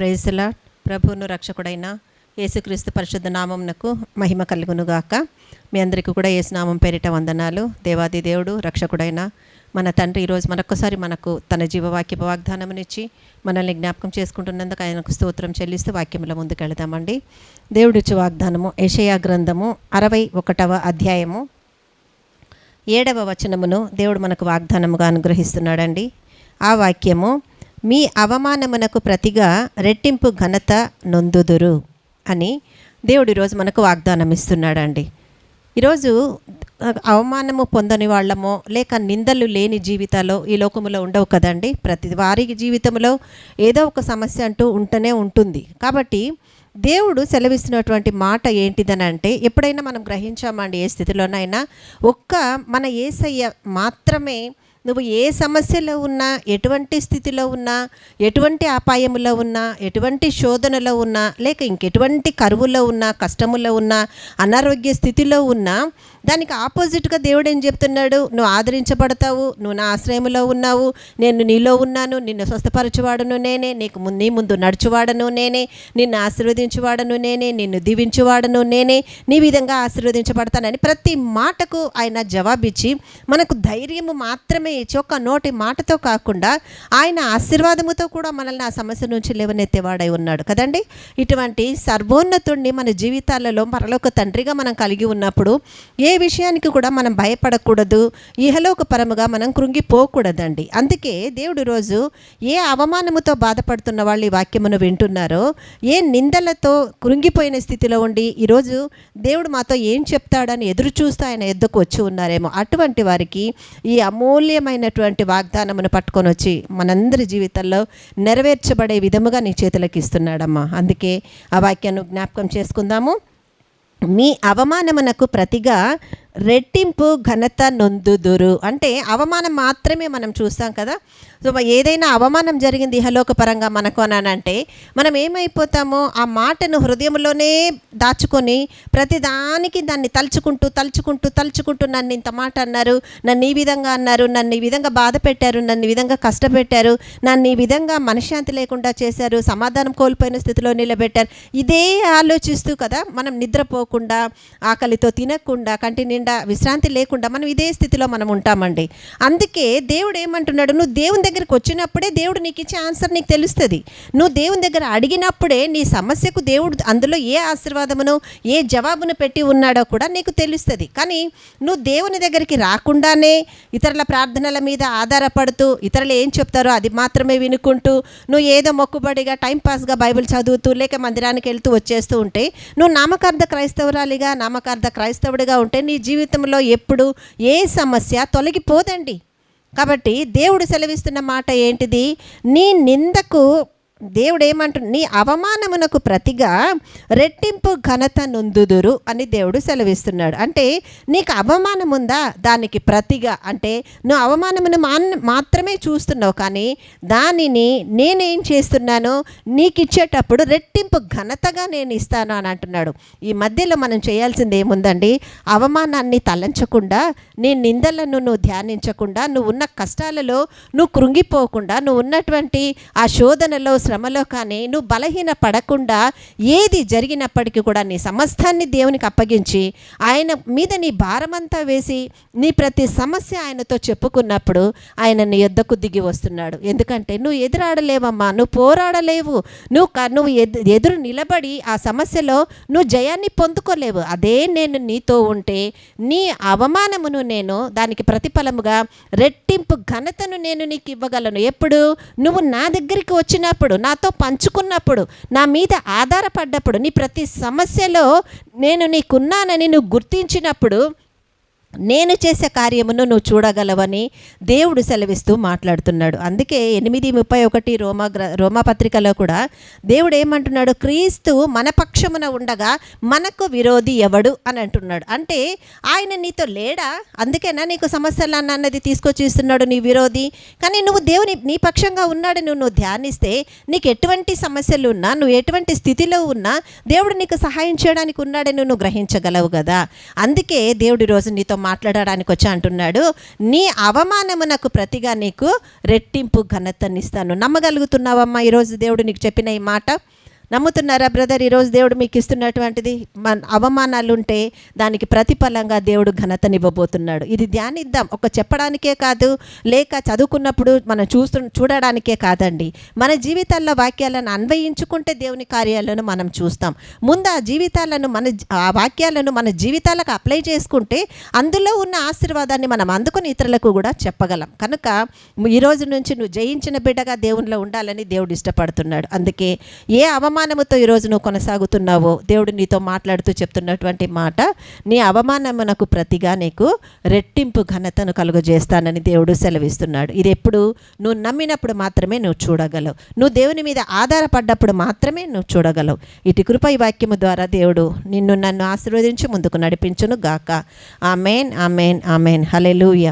ప్రైజ్లా ప్రభువును రక్షకుడైన యేసుక్రీస్తు పరిశుద్ధ నామంనకు మహిమ కలుగునుగాక. మీ అందరికీ కూడా యేసు నామం పేరిట వందనాలు. దేవాది దేవుడు రక్షకుడైన మన తండ్రి ఈరోజు మరొకసారి మనకు తన జీవవాక్య వాగ్దానమునిచ్చి మనల్ని జ్ఞాపకం చేసుకుంటున్నందుకు ఆయనకు స్తోత్రం చెల్లిస్తూ వాక్యముల ముందుకెళదామండి దేవుడిచ్చు వాగ్దానము యషయా గ్రంథము అరవై ఒకటవ అధ్యాయము ఏడవ వచనమును దేవుడు మనకు వాగ్దానముగా అనుగ్రహిస్తున్నాడండి. ఆ వాక్యము మీ అవమానమునకు ప్రతిగా రెట్టింపు ఘనత నొందుదురు అని దేవుడు ఈరోజు మనకు వాగ్దానం ఇస్తున్నాడండి ఈరోజు అవమానము పొందని వాళ్ళమో లేక నిందలు లేని జీవితాలు ఈ లోకములో ఉండవు కదండి. ప్రతి వారి జీవితంలో ఏదో ఒక సమస్య అంటూ ఉంటూనే ఉంటుంది. కాబట్టి దేవుడు సెలవిస్తున్నటువంటి మాట ఏంటిదని అంటే ఎప్పుడైనా మనం గ్రహించామండి ఏ స్థితిలోనైనా ఒక్క మన ఏసయ్య మాత్రమే నువ్వు ఏ సమస్యలో ఉన్నా ఎటువంటి స్థితిలో ఉన్నా ఎటువంటి అపాయములో ఉన్నా ఎటువంటి శోధనలో ఉన్నా లేక ఇంకెటువంటి కరువులో ఉన్నా కష్టములో ఉన్నా అనారోగ్య స్థితిలో ఉన్నా దానికి ఆపోజిట్గా దేవుడు ఏం చెప్తున్నాడు? నువ్వు ఆదరించబడతావు నువ్వు నా ఆశ్రయంలో ఉన్నావు నేను నీలో ఉన్నాను నిన్ను స్వస్థపరచువాడను నేనే నీకు నీ ముందు నడుచువాడను నేనే నిన్ను ఆశీర్వదించువాడను నేనే నిన్ను దీవించువాడను నేనే నీ విధంగా ఆశీర్వదించబడతానని ప్రతి మాటకు ఆయన జవాబిచ్చి మనకు ధైర్యము మాత్రమే ఇచ్చి ఒక నోటి మాటతో కాకుండా ఆయన ఆశీర్వాదముతో కూడా మనల్ని ఆ సమస్య నుంచి లేవనెత్తేవాడై ఉన్నాడు కదండి? ఇటువంటి సర్వోన్నతుడిని మన జీవితాలలో మరొక తండ్రిగా మనం కలిగి ఉన్నప్పుడు ఏ విషయానికి కూడా మనం భయపడకూడదు. ఇహలోక పరముగా మనం కృంగిపోకూడదండి. అందుకే దేవుడు రోజు ఏ అవమానముతో బాధపడుతున్న వాళ్ళు ఈ వాక్యమును వింటున్నారో ఏ నిందలతో కృంగిపోయిన స్థితిలో ఉండి ఈరోజు దేవుడు మాతో ఏం చెప్తాడని ఎదురు చూస్తూ ఆయన ఎద్దుకు వచ్చి ఉన్నారేమో. అటువంటి వారికి ఈ అమూల్యమైనటువంటి వాగ్దానమును పట్టుకొని వచ్చి మనందరి జీవితాల్లో నెరవేర్చబడే విధముగా నీ చేతులకు ఇస్తున్నాడమ్మా. అందుకే ఆ వాక్యాన్ని జ్ఞాపకం చేసుకుందాము. మీ అవమానమునకు ప్రతిగా రెట్టింపు ఘనత నొందుదురు. అంటే అవమానం మాత్రమే మనం చూస్తాం కదా. సో ఏదైనా అవమానం జరిగింది ఇహలోక పరంగా మనకు అని అంటే మనం ఏమైపోతామో ఆ మాటను హృదయంలోనే దాచుకొని ప్రతిదానికి దాన్ని తలుచుకుంటూ తలుచుకుంటూ తలుచుకుంటూ నన్ను ఇంత మాట అన్నారు నన్ను ఈ విధంగా అన్నారు నన్ను ఈ విధంగా బాధ పెట్టారు నన్ను ఈ విధంగా కష్టపెట్టారు నన్ను ఈ విధంగా మనశ్శాంతి లేకుండా చేశారు సమాధానం కోల్పోయిన స్థితిలో నిలబెట్టారు. ఇదే ఆలోచిస్తూ కదా మనం నిద్రపోకుండా ఆకలితో తినకుండా కంటిన్యూ నిండా విశ్రాంతి లేకుండా మనం ఇదే స్థితిలో మనం ఉంటామండి. అందుకే దేవుడు ఏమంటున్నాడు? నువ్వు దేవుని దగ్గరికి వచ్చినప్పుడే దేవుడు నీకు ఇచ్చే ఆన్సర్ నీకు తెలుస్తుంది. నువ్వు దేవుని దగ్గర అడిగినప్పుడే నీ సమస్యకు దేవుడు అందులో ఏ ఆశీర్వాదమును ఏ జవాబును పెట్టి ఉన్నాడో కూడా నీకు తెలుస్తుంది. కానీ నువ్వు దేవుని దగ్గరికి రాకుండానే ఇతరుల ప్రార్థనల మీద ఆధారపడుతూ ఇతరులు ఏం చెప్తారో అది మాత్రమే వినుకుంటూ నువ్వు ఏదో మొక్కుబడిగా టైంపాస్గా బైబిల్ చదువుతూ లేక మందిరానికి వెళ్తూ వచ్చేస్తూ ఉంటే నువ్వు నామకార్థ క్రైస్తవురాలిగా నామకార్థ క్రైస్తవుడిగా ఉంటే నీ జీవితంలో ఎప్పుడు ఏ సమస్య తొలగిపోదండి. కాబట్టి దేవుడు సెలవిస్తున్న మాట ఏంటిది? నీ నిందకు దేవుడు ఏమంటు నీ అవమానమునకు ప్రతిగా రెట్టింపు ఘనత నొందుదురు అని దేవుడు సెలవిస్తున్నాడు. అంటే నీకు అవమానం ఉందా దానికి ప్రతిగా. అంటే నువ్వు అవమానమును మా మాత్రమే చూస్తున్నావు కానీ దానిని నేనేం చేస్తున్నాను నీకు ఇచ్చేటప్పుడు రెట్టింపు ఘనతగా నేను ఇస్తాను అని అంటున్నాడు. ఈ మధ్యలో మనం చేయాల్సింది ఏముందండి? అవమానాన్ని తలంచకుండా నీ నిందలను నువ్వు ధ్యానించకుండా నువ్వు ఉన్న కష్టాలలో నువ్వు కృంగిపోకుండా నువ్వు ఉన్నటువంటి ఆ శోధనలో శ్రమలో కానీ నువ్వు బలహీన పడకుండా ఏది జరిగినప్పటికీ కూడా నీ సమస్తాన్ని దేవునికి అప్పగించి ఆయన మీద నీ భారమంతా వేసి నీ ప్రతి సమస్య ఆయనతో చెప్పుకున్నప్పుడు ఆయన నీ యొద్దకు దిగి వస్తున్నాడు. ఎందుకంటే నువ్వు ఎదురాడలేవమ్మా నువ్వు పోరాడలేవు. నువ్వు క- నువ్వు ఎదురు నిలబడి ఆ సమస్యలో నువ్వు జయాన్ని పొందుకోలేవు. అదే నేను నీతో ఉంటే నీ అవమానమును నేను దానికి ప్రతిఫలముగా రెట్టింపు ఘనతను నేను నీకు ఇవ్వగలను. ఎప్పుడు? నువ్వు నా దగ్గరికి వచ్చినప్పుడు నాతో పంచుకున్నప్పుడు నా మీద ఆధారపడ్డప్పుడు నీ ప్రతి సమస్యలో నేను నీకున్నానని నువ్వు గుర్తించినప్పుడు నేను చేసే కార్యమును నువ్వు చూడగలవని దేవుడు సెలవిస్తూ మాట్లాడుతున్నాడు. అందుకే ఎనిమిది ముప్పై ఒకటి రోమా రోమాపత్రికలో రోమా పత్రికలో కూడా దేవుడు ఏమంటున్నాడు? క్రీస్తు మన పక్షమున ఉండగా మనకు విరోధి ఎవడు? అని అంటున్నాడు. అంటే ఆయన నీతో లేడా? అందుకేనా నీకు సమస్యలు అన్నది తీసుకొచ్చి ఇస్తున్నాడు నీ విరోధి? కానీ నువ్వు దేవుని నీ పక్షంగా ఉన్నాడు నువ్వు నువ్వు ధ్యానిస్తే నీకు ఎటువంటి సమస్యలు ఉన్నా నువ్వు ఎటువంటి స్థితిలో ఉన్నా దేవుడు నీకు సహాయం చేయడానికి ఉన్నాడని నువ్వు గ్రహించగలవు కదా. అందుకే దేవుడి రోజు నీతో మాట్లాడడానికి వచ్చి అంటున్నాడు. నీ అవమానమునకు ప్రతిగా నీకు రెట్టింపు ఘనతనిస్తాను. నమ్మగలుగుతున్నావమ్మా ఈరోజు దేవుడు నీకు చెప్పిన ఈ మాట. నమ్ముతున్నారా బ్రదర్? ఈరోజు దేవుడు మీకు ఇస్తున్నటువంటిది మన అవమానాలు ఉంటే దానికి ప్రతిఫలంగా దేవుడు ఘనతనివ్వబోతున్నాడు. ఇది ధ్యానిద్దాం. ఒక చెప్పడానికే కాదు లేక చదువుకున్నప్పుడు మనం చూస్తు చూడడానికే కాదండి. మన జీవితాల్లో వాక్యాలను అన్వయించుకుంటే దేవుని కార్యాలను మనం చూస్తాం. ముందు ఆ జీవితాలను మన ఆ వాక్యాలను మన జీవితాలకు అప్లై చేసుకుంటే అందులో ఉన్న ఆశీర్వాదాన్ని మనం అందుకుని ఇతరులకు కూడా చెప్పగలం. కనుక ఈరోజు నుంచి నువ్వు జయించిన బిడ్డగా దేవునిలో ఉండాలని దేవుడు ఇష్టపడుతున్నాడు. అందుకే ఏ అవమానం అవమానముతో ఈరోజు నువ్వు కొనసాగుతున్నావో దేవుడు నీతో మాట్లాడుతూ చెప్తున్నటువంటి మాట నీ అవమానమునకు ప్రతిగా నీకు రెట్టింపు ఘనతను కలుగజేస్తానని దేవుడు సెలవిస్తున్నాడు. ఇది ఎప్పుడు నువ్వు నమ్మినప్పుడు మాత్రమే నువ్వు చూడగలవు. నువ్వు దేవుని మీద ఆధారపడ్డప్పుడు మాత్రమే నువ్వు చూడగలవు. ఇటు కృప ఈ వాక్యము ద్వారా దేవుడు నిన్ను నన్ను ఆశీర్వదించి ముందుకు నడిపించును గాక ఆమెన్ ఆమెన్ ఆమెన్. హలెలూయ